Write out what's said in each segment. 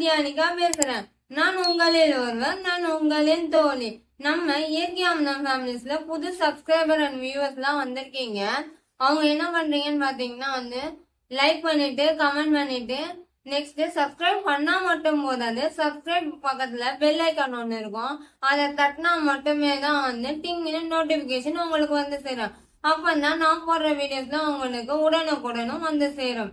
தியானிகா பேசுறேன். நான் உங்களில் ஒருவர் நான் உங்களின் தோழி. நம்ம இயற்கை அம்னா ஃபேமிலிஸ்ல புது சப்ஸ்கிரைபர் அண்ட் வியூவர்ஸ் எல்லாம் வந்திருக்கீங்க. அவங்க என்ன பண்றீங்கன்னு பாத்தீங்கன்னா வந்து லைக் பண்ணிட்டு கமெண்ட் பண்ணிட்டு நெக்ஸ்ட் சப்ஸ்கிரைப் பண்ணா மட்டும் போதாது. சப்ஸ்கிரைப் பக்கத்துல பெல் ஐக்கான் ஒன்று இருக்கும். அதை தட்டினா மட்டுமே தான் வந்து டிங்னு நோட்டிபிகேஷன் உங்களுக்கு வந்து சேரும். அப்பதான் நான் போடுற வீடியோஸ்லாம் உங்களுக்கு உடனுக்குடனும் வந்து சேரும்.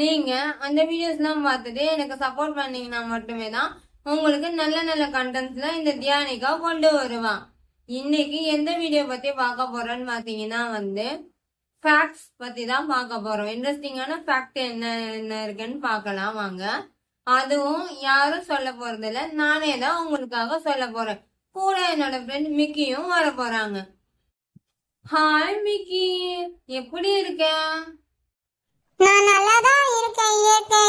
நீங்க அந்த வீடியோஸ்லாம் பார்த்துட்டு எனக்கு சப்போர்ட் பண்ணீங்கன்னா மட்டுமே தான் உங்களுக்கு நல்ல நல்ல கண்டென்ட்ஸ்ல இந்த தியானிகா கொண்டு வருவான். இன்னைக்கு எந்த வீடியோ பத்தி பார்க்க போறோம்னு பாத்தீங்கன்னா வந்து ஃபேக்ட்ஸ் பத்தி தான் பார்க்க போறோம். இன்ட்ரெஸ்டிங்கான ஃபேக்ட் என்ன என்ன இருக்குன்னு பார்க்கலாம் வாங்க. அதுவும் யாரும் சொல்ல போறது இல்ல நானே தான் உங்களுக்காக சொல்ல போறேன். கூட என்னோட ஃப்ரெண்ட் மிக்கியும் வர போறாங்க. Hi Mickey. எப்படி இருக்க? இயற்கை.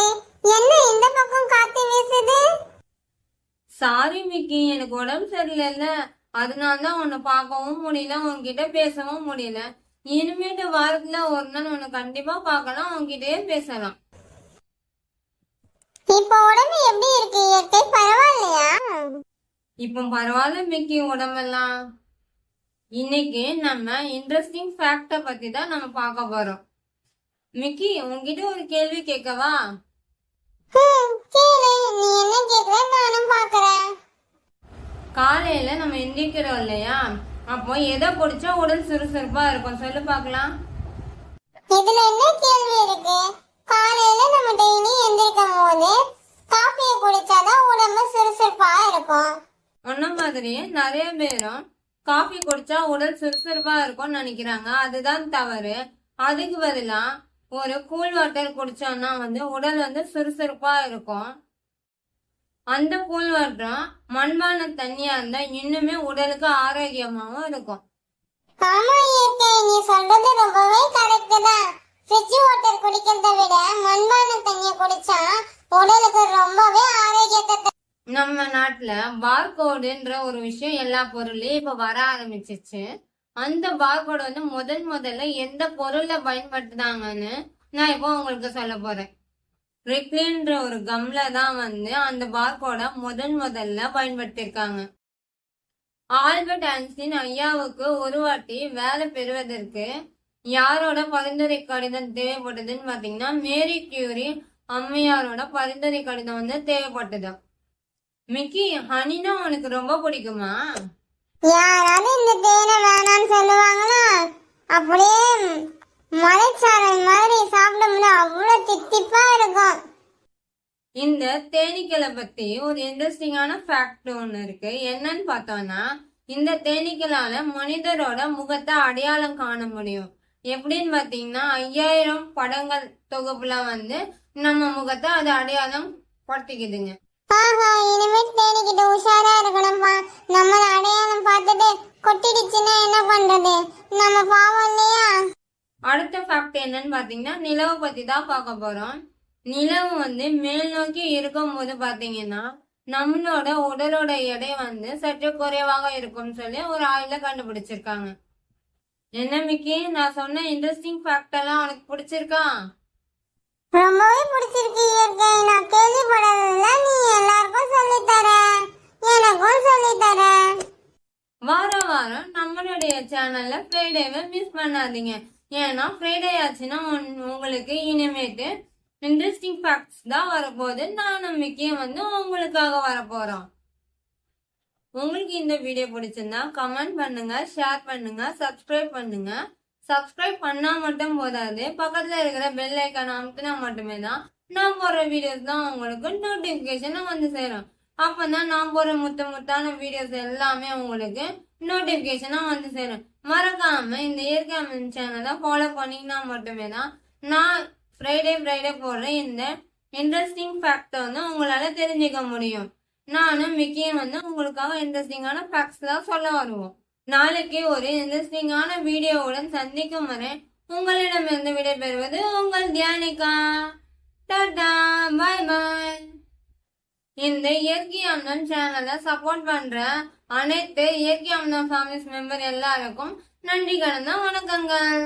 என்ன இந்த பக்கம் காத்து வீசுது? சாரி மிக்கி எனக்கு உடம்பு சரியில்லைல்ல. அதனால தான் உன்னை பார்க்கவும் முடியல உன்கிட்ட பேசவும் முடியல. இனிமேட்டு வாரத்துல ஒரு நாள் உன்னை கண்டிப்பா பார்க்கலாம் உன்கிட்டயே பேசலாம். இப்போ உடம்பு எப்படி இருக்கு? இயற்கை பரவாயில்லையா? இப்போ பரவாயில்ல மிக்கி உடம்பெல்லாம். இன்னைக்கு நம்ம இன்ட்ரெஸ்டிங் ஃபேக்ட பத்தி தான் நம்ம பார்க்க போறோம். மிக்கி உன்கிட்ட ஒரு கேள்வி கேட்கவா? காலையில நம்ம எந்திரிக்கிறோம் இல்லையா? அப்போ எதை குடிச்சா உடல் சுறுசுறுப்பா இருக்கும்? சொல்லு பார்க்கலாம். இதுல என்ன கேள்வி இருக்கு? காலையில நம்ம டெய்லி எந்திரிக்கும் போது காஃபியை குடிச்சாதான் உடம்பு சுறுசுறுப்பா இருக்கும். ஒன்ன மாதிரியே நிறைய பேரும் காஃபி குடிச்சா உடல் சுறுசுறுப்பா இருக்கும்னு நினைக்கிறாங்க. அதுதான் தவறு. அதுக்கு பதிலா ஒரு கூல் வாட்டர் குடிச்சோம்னா வந்து உடல் வந்து சுறுசுறுப்பா இருக்கும். அந்த கூல் வாட்டர் மண்பான தண்ணியா இருந்தா இன்னுமே உடலுக்கு ஆரோக்கியமாவும் இருக்கும். ஆமா இயற்கை நீ சொல்றது ரொம்பவே கரெக்ட் தான். ஃப்ரிட்ஜ் வாட்டர் குடிக்கிறத விட மண்பான தண்ணியை குடிச்சா உடலுக்கு ரொம்பவே ஆரோக்கியத்தை. நம்ம நாட்டுல பார்கோடுன்ற ஒரு விஷயம் எல்லா பொருளையும் இப்ப வர ஆரம்பிச்சிச்சு. அந்த பார்கோடு வந்து முதல் முதல்ல எந்த பொருளை பயன்படுத்தினாங்கன்னு நான் இப்போ உங்களுக்கு சொல்ல போறேன். ரிக்லின்ற ஒரு கம்ல தான் வந்து அந்த பார்கோட முதல் முதல்ல பயன்படுத்தியிருக்காங்க ஆல்பர்ட் ஐன்ஸ்டீன் ஐயாவுக்கு ஒரு வாட்டி வேலை பெறுவதற்கு யாரோட பரிந்துரை கடிதம் தேவைப்பட்டதுன்னு பாத்தீங்கன்னா மேரி கியூரி அம்மையாரோட பரிந்துரை கடிதம் வந்து தேவைப்பட்டது. மிக்கி ஹனினா உனக்கு ரொம்ப பிடிக்குமா? யாராவது இந்த தேனை வேணாம்னு சொல்லுவாங்களா? அப்படியே மலைச்சாரல் மாதிரி சாப்பிடும்போது அவ்வளோ தித்திப்பா இருக்கும். இந்த தேனீக்களை பத்தி ஒரு இன்ட்ரெஸ்டிங்கான ஃபேக்ட் ஒன்று இருக்கு. என்னன்னு பார்த்தோம்னா இந்த தேனீக்களால மனிதரோட முகத்தை அடையாளம் காண முடியும். எப்படின்னு பார்த்தீங்கன்னா ஐயாயிரம் படங்கள் தொகுப்புல வந்து நம்ம முகத்தை அது அடையாளம் படுத்திக்குதுங்க. ஆஹா இனிமேல் தேடிக்கிட்டு உஷாரா இருக்கணும்ப்பா. நம்மள அடையாளம் பார்த்துட்டு கொட்டிடுச்சுன்னா என்ன பண்றது? நம்ம பாவம் இல்லையா? அடுத்த ஃபேக்ட் என்னன்னு பாத்தீங்கன்னா நிலவை பத்தி தான் பார்க்க போறோம். நிலவு வந்து மேல் நோக்கி இருக்கும்போது பாத்தீங்கன்னா நம்மளோட உடலோட எடை வந்து சற்று குறைவாக இருக்கும்னு சொல்லி ஒரு ஆய்வுல கண்டுபிடிச்சிருக்காங்க. என்ன மிக்கி? நான் சொன்ன இன்ட்ரெஸ்டிங் ஃபேக்ட் எல்லாம் உனக்கு பிடிச்சிருக்கா? ரொம்பவே பிடிச்சிருக்கு இயற்கை நான் கேள்விப்படாததுல நீ எல்லாருக்கும் சொல்லித் தர எனக்கும் வாரம் வாரம் நம்மளுடைய சேனல்ல ஃப்ரைடேவை மிஸ் பண்ணாதீங்க. ஏன்னா ஃப்ரைடே ஆச்சுன்னா உன்- உங்களுக்கு இனிமேட்டு இன்ட்ரெஸ்டிங் ஃபேக்ட்ஸ் தான் வரப்போகுது. நான் நம்பிக்கையும் வந்து உங்களுக்காக வரப்போறோம். உங்களுக்கு இந்த வீடியோ பிடிச்சிருந்தா கமெண்ட் பண்ணுங்க ஷேர் பண்ணுங்க சப்ஸ்கிரைப் பண்ணுங்க. சப்ஸ்கிரைப் பண்ணா மட்டும் போதாது. பக்கத்துல இருக்கிற பெல் ஐக்கான் அமுத்தினா மட்டுமே தான் நான் போடுற வீடியோஸ் தான் உங்களுக்கு நோட்டிபிகேஷன் வந்து சேரும். அப்பதான் நான் போகிற முத்த முத்தான வீடியோஸ் எல்லாமே உங்களுக்கு நோட்டிபிகேஷனா வந்து சேரும். மறக்காம இந்த இயற்கை அம்மன் சேனலை ஃபாலோ பண்ணீங்கன்னா மட்டுமே தான் நான் ஃப்ரைடே ஃப்ரைடே போடுற இந்த இன்ட்ரெஸ்டிங் ஃபேக்டை வந்து உங்களால தெரிஞ்சுக்க முடியும். நானும் மிக்கியும் வந்து உங்களுக்காக இன்ட்ரெஸ்டிங்கான ஃபேக்ட்ஸ் தான் சொல்ல வருவோம். நாளைக்கு ஒரு இன்ட்ரெஸ்டிங்கான வீடியோவுடன் சந்திக்கும் வரை உங்களிடமிருந்து விடைபெறுவது உங்கள் தியானிகா. டாடா பாய் பாய். இந்த இயற்கை அம்னம் சேனலை சப்போர்ட் பண்ற அனைத்து இயற்கை அம்னம் ஃபேமிலிஸ் மெம்பர் எல்லாருக்கும் நன்றி கடந்த வணக்கங்கள்.